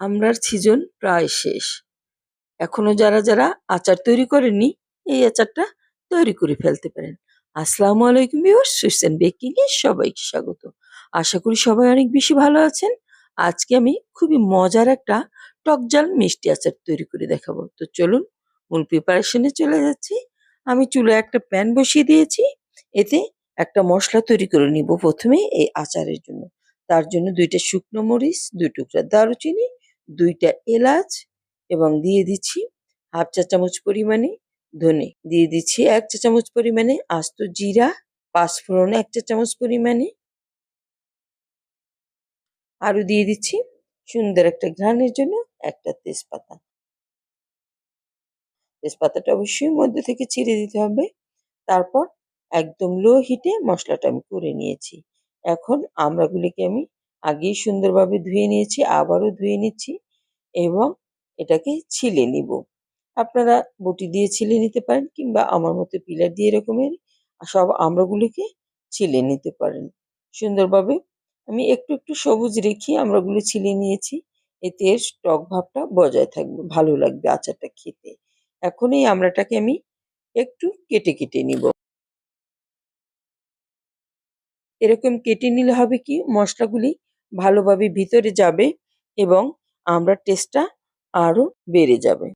আমরার সিজন প্রায় শেষ। এখনও যারা যারা আচার তৈরি করেননি, এই আচারটা তৈরি করে ফেলতে পারেন। আসসালামু আলাইকুম সুইসেন বেকিং এ সবাইকে স্বাগত। আশা করি সবাই অনেক বেশি ভালো আছেন। আজকে আমি খুবই মজার একটা টকজাল মিষ্টি আচার তৈরি করে দেখাবো। তো চলুন, মূল প্রিপারেশনে চলে যাচ্ছি। আমি চুলায় একটা প্যান বসিয়ে দিয়েছি। এতে একটা মশলা তৈরি করে নিব প্রথমে এই আচারের জন্য। তার জন্য দুইটা শুকনো মরিচ, দুই টুকরা দারুচিনি দুইটা এলাচ এবং দিয়ে দিচ্ছি হাফ চা চামচ পরিমাণে ধনে। দিয়ে দিচ্ছি এক চা চামচ পরিমাণে আস্ত জিরা পাঁচফোড়ন এক চা চামচ পরিমাণে আরও দিয়ে দিচ্ছি সুন্দর একটা ঘ্রাণের জন্য একটা তেজপাতা। তেজপাতাটা অবশ্যই মধ্যে থেকে ছিঁড়ে দিতে হবে। তারপর একদম লো হিটে মশলাটা আমি করে নিয়েছি। এখন আমড়াগুলিকে আমি আগেই সুন্দরভাবে ধুয়ে নিয়েছি, আবারও ধুয়ে নিচ্ছি এবং এটাকে ছিলে নিব। আপনারা বটি দিয়ে ছিলে নিতে পারেন কিংবা আমার মতো পিলার দিয়ে এরকমের সব আমড়াগুলিকে ছিলে নিতে পারেন। সুন্দরভাবে আমি একটু একটু সবুজ রেখে আমড়াগুলো ছিলে নিয়েছি, এতে এর টক ভাবটা বজায় থাকবে, ভালো লাগবে আচারটা খেতে। এখন এই আমি একটু কেটে কেটে নিব। এরকম কেটে নিলে হবে কি? মশলাগুলি ভালোভাবে ভিতরে যাবে এবং আমরা টেস্টটা আরও বেড়ে যাবে।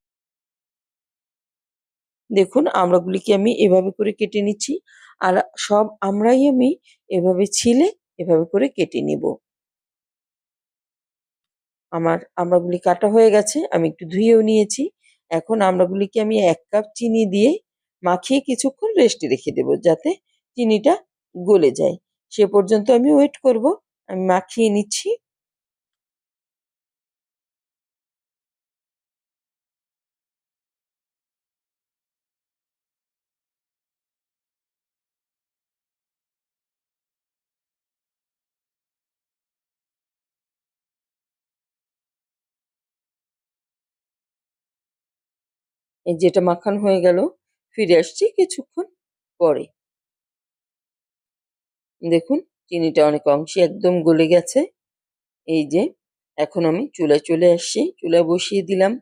দেখুন আমড়াগুলিকে আমি এভাবে করে কেটে নিচ্ছি। আর সব আমরাই আমি এভাবে ছিলে এভাবে করে কেটে নিব। আমার আমড়াগুলি কাটা হয়ে গেছে, আমি একটু ধুয়েও নিয়েছি। এখন আমড়াগুলিকে আমি এক কাপ চিনি দিয়ে মাখিয়ে কিছুক্ষণ রেস্টে রেখে দেব, যাতে চিনিটা গলে যায়। সে পর্যন্ত আমি ওয়েট করব, আমি মাখিয়ে নিচ্ছি। যেটা মাখান হয়ে গেল, ফিরে আসছি কিছুক্ষণ পরে। দেখুন, চিনিটা অনেক অংশে একদম গলে গেছে। এই যে, এখন আমি চুলায় চলে আসছি। চুলায় বসিয়ে দিলাম।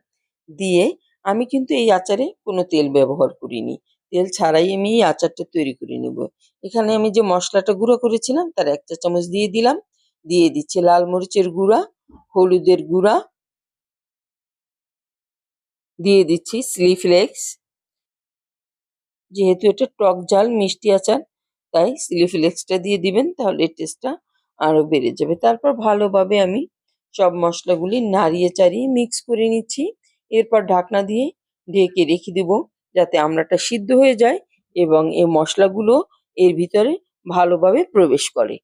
দিয়ে আমি কিন্তু এই আচারে কোনো তেল ব্যবহার করিনি। তেল ছাড়াই আমি এই আচারটা তৈরি করে নেব। এখানে আমি যে মশলাটা গুঁড়ো করেছিলাম, তার এক চা চামচ দিয়ে দিলাম। দিয়ে দিচ্ছি লাল মরিচের গুঁড়া, হলুদের গুঁড়া। দিয়ে দিচ্ছি স্লি ফ্লেক্স যেহেতু এটা টক জাল মিষ্টি আচার তাই চিলি ফ্লেক্সটা দিয়ে দিবেন, তাহলে টেস্টটা আরও বেড়ে যাবে। তারপর ভালোভাবে আমি সব মশলাগুলি নাড়িয়ে চাড়িয়ে মিক্স করে নিচ্ছি। এরপর ঢাকনা দিয়ে ঢেকে রেখে দেবো যাতে আমড়াটা সিদ্ধ হয়ে যায় এবং এই মশলাগুলো এর ভিতরে ভালোভাবে প্রবেশ করে।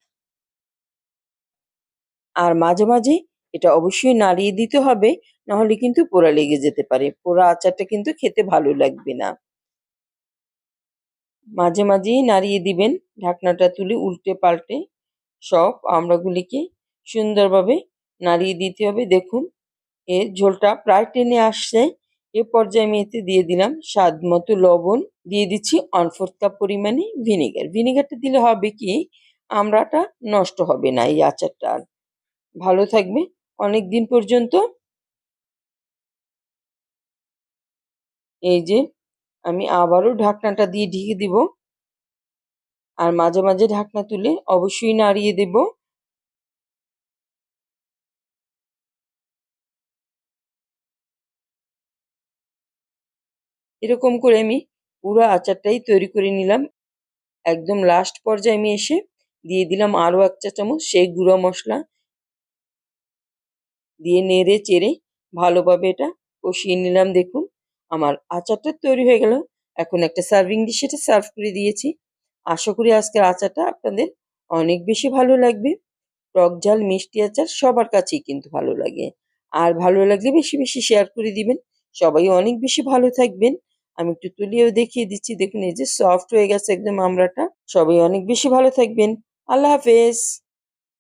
আর মাঝে মাঝে এটা অবশ্যই নাড়িয়ে দিতে হবে, নাহলে কিন্তু পোড়া লেগে যেতে পারে। পোড়া আচারটা কিন্তু খেতে ভালো লাগবে না। মাঝে মাঝেই নাড়িয়ে দিবেন। ঢাকনাটা তুলে উল্টে পাল্টে সব আমড়াগুলিকে সুন্দরভাবে নাড়িয়ে দিতে হবে। দেখুন, এর ঝোলটা প্রায় টেনে আসছে। এ পর্যায়ে আমি এতে দিয়ে দিলাম স্বাদ মতো লবণ। দিয়ে দিচ্ছি ওয়ান ফোর্থ কাপ পরিমাণে ভিনেগার। ভিনেগারটা দিলে হবে কি, আমড়াটা নষ্ট হবে না এই আচারটা আর। ভালো থাকবে। অনেক দিন পর্যন্ত। এই যে আমি আবারও ঢাকনাটা দিয়ে ঢেকে দিব। আর মাঝে মাঝে ঢাকনা তুলে অবশ্যই নাড়িয়ে দেব। এরকম করে আমি পুরো আচারটাই তৈরি করে নিলাম। একদম লাস্ট পর্যায়ে আমি এসে দিয়ে দিলাম আরও এক চা চামচ সেই গুঁড়ো মশলা। দিয়ে নেড়ে চেড়ে ভালোভাবে এটা কষিয়ে নিলাম দেখুন। আমার আচারটা তৈরি হয়ে গেল। এখন একটা সার্ভিং ডিশে এটা সার্ভ করে দিয়েছি। আশা করি আজকের আচারটা আপনাদের অনেক বেশি ভালো লাগবে। টক ঝাল, মিষ্টি আচার সবার কাছেই কিন্তু ভালো লাগে। আর ভালো লাগলে বেশি বেশি শেয়ার করে দিবেন। সবাই অনেক বেশি ভালো থাকবেন। আমি একটু তুলিয়েও দেখিয়ে দিচ্ছি। দেখুন এই যে সফট হয়ে গেছে একদম আমরাটা। সবাই অনেক বেশি ভালো থাকবেন। আল্লাহ হাফেজ।